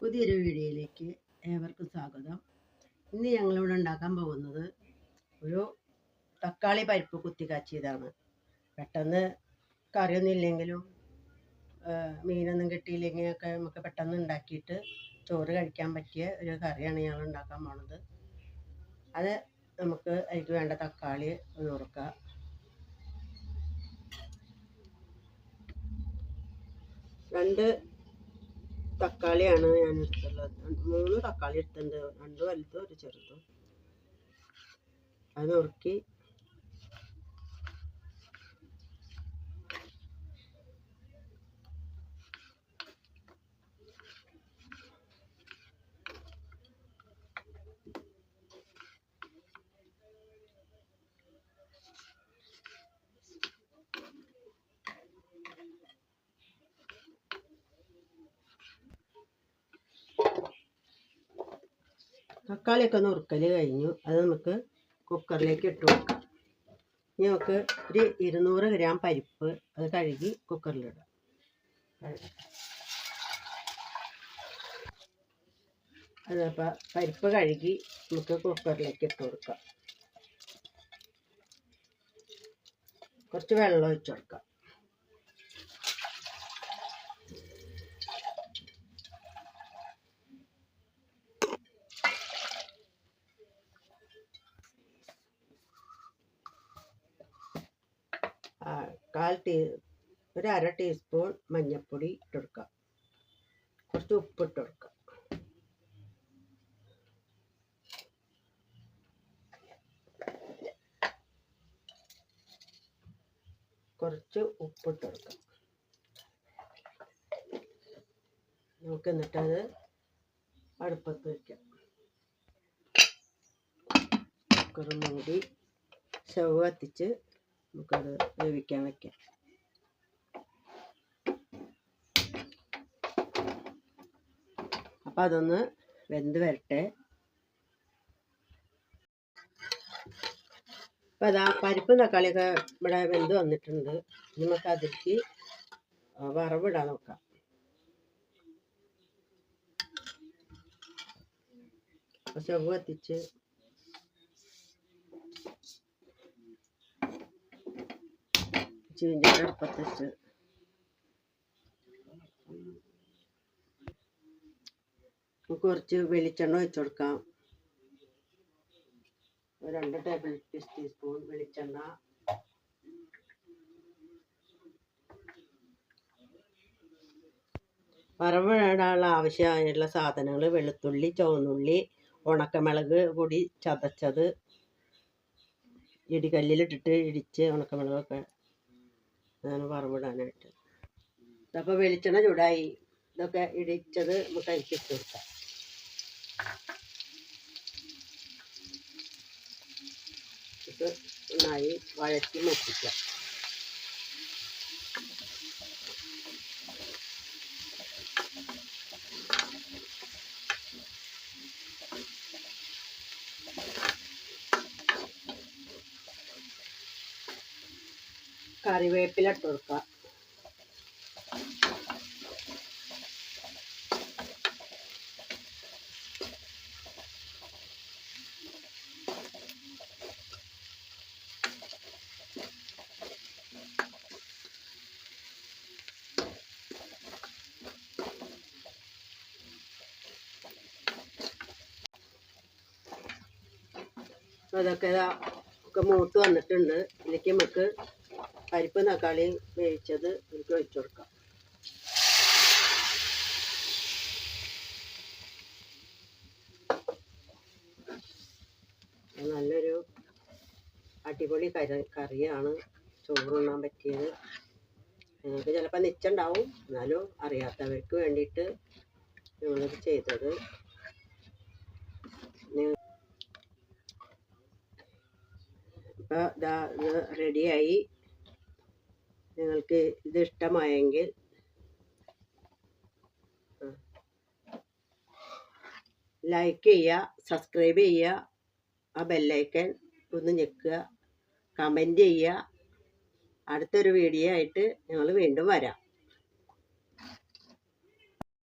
പുതിയൊരു വീഡിയോയിലേക്ക് ഏവർക്കും സ്വാഗതം. ഇന്ന് ഞങ്ങളിവിടെ ഉണ്ടാക്കാൻ പോകുന്നത് ഒരു തക്കാളി പരിപ്പ് കുത്തി കാച്ചിയതാണ്. പെട്ടെന്ന് കറിയൊന്നും ഇല്ലെങ്കിലും മീനൊന്നും കിട്ടിയില്ലെങ്കിൽ ഒക്കെ നമുക്ക് പെട്ടെന്ന് ഉണ്ടാക്കിയിട്ട് ചോറ് കഴിക്കാൻ പറ്റിയ ഒരു കറിയാണ് ഞങ്ങൾ ഉണ്ടാക്കാൻ പോണത്. അത് നമുക്ക് അതിലേക്ക് വേണ്ട തക്കാളി നുറുക്കുക രണ്ട് തക്കാളിയാണ് ഞാൻ എടുത്തുള്ളത് മൂന്ന് തക്കാളി എടുത്തിട്ടുണ്ട്. രണ്ട് വലുതും ഒരു ചെറുതും. അത് നുറുക്കി തക്കാളിയൊക്കെ ഒന്ന് ഉറുക്കൽ കഴിഞ്ഞു. അത് നമുക്ക് കുക്കറിലേക്ക് ഇട്ട് കൊടുക്കാം. ഇനി നമുക്ക് ഒരു ഇരുന്നൂറ് ഗ്രാം പരിപ്പ് അത് കഴുകി കുക്കറിലിടാം. അതപ്പോൾ പരിപ്പ് കഴുകി നമുക്ക് കുക്കറിലേക്ക് ഇട്ട് കൊടുക്കാം. കുറച്ച് വെള്ളം ഒഴിച്ചു കൊടുക്കാം ആ, കാൽ ടീ ഒരു അര ടീസ്പൂൺ മഞ്ഞൾപ്പൊടി ഇട്ട് കൊടുക്കാം കുറച്ച് ഉപ്പ് ഇട്ട് കുറച്ച് ഉപ്പ് കൊടുക്കാം നമുക്ക് എന്നിട്ടത് അടുപ്പത്ത് വയ്ക്കാം കുക്കറും മൂടി സ്റ്റവ് കത്തിച്ച് നമുക്കത് വേവിക്കാൻ വെക്കാം. അപ്പം അതൊന്ന് വെന്ത് വരട്ടെ. അപ്പം അതാ പരിപ്പും തക്കാളിയൊക്കെ ഇവിടെ വെന്ത് വന്നിട്ടുണ്ട്. നമുക്ക് അതിലേക്ക് വറവിടാൻ നോക്കാം. ചെവ് കത്തിച്ച് ചീഞ്ചട്ടി അടുപ്പത്ത് വെച്ച് നമുക്ക് കുറച്ച് വെളിച്ചെണ്ണ ഒഴിച്ച് കൊടുക്കാം. രണ്ട് ടേബിൾ ടീസ്പൂൺ വെളിച്ചെണ്ണ. വറവിടാനുള്ള ആവശ്യമായുള്ള സാധനങ്ങൾ വെളുത്തുള്ളി ചുവന്നുള്ളി ഉണക്കമുളക് പൊടി ചതച്ചത് ഇടികല്ലിലിട്ടിട്ട് ഇടിച്ച് ഉണക്കമുളകൊക്കെ അതാണ് വറവിടാനായിട്ട്. അപ്പോൾ വെളിച്ചെണ്ണ ചൂടായി. ഇതൊക്കെ ഇടിച്ചത് നമുക്ക് അരിച്ചിട്ട് കൊടുക്കാം. ഇത് നന്നായി വഴറ്റി മറ്റിക്കാം കറിവേപ്പില ഇട്ട് കൊടുക്കുക. അതൊക്കെ ഒക്കെ മൂത്ത് വന്നിട്ടുണ്ട്. ഇതിലേക്ക് നമുക്ക് പരിപ്പ് തക്കാളി വേവിച്ചത് എനിക്ക് ഒഴിച്ചു കൊടുക്കാം. നല്ലൊരു അടിപൊളി കറി കറിയാണ് ചോറുണ്ണാൻ പറ്റിയത്. നിങ്ങൾക്ക് ചിലപ്പോൾ നിച്ചുണ്ടാവും എന്നാലും അറിയാത്തവർക്ക് വേണ്ടിയിട്ട് ഞങ്ങളിത് ചെയ്തത്. ഇപ്പോൾ ഇതാ ഇത് റെഡിയായി നിങ്ങൾക്ക് ഇത് ഇഷ്ടമായെങ്കിൽ ലൈക്ക് ചെയ്യുക സബ്സ്ക്രൈബ് ചെയ്യുക ആ ബെല്ലൈക്കൻ ഒന്ന് ഞെക്കുക കമന്റ് ചെയ്യുക. അടുത്തൊരു വീഡിയോ ആയിട്ട് ഞങ്ങൾ വീണ്ടും വരാം.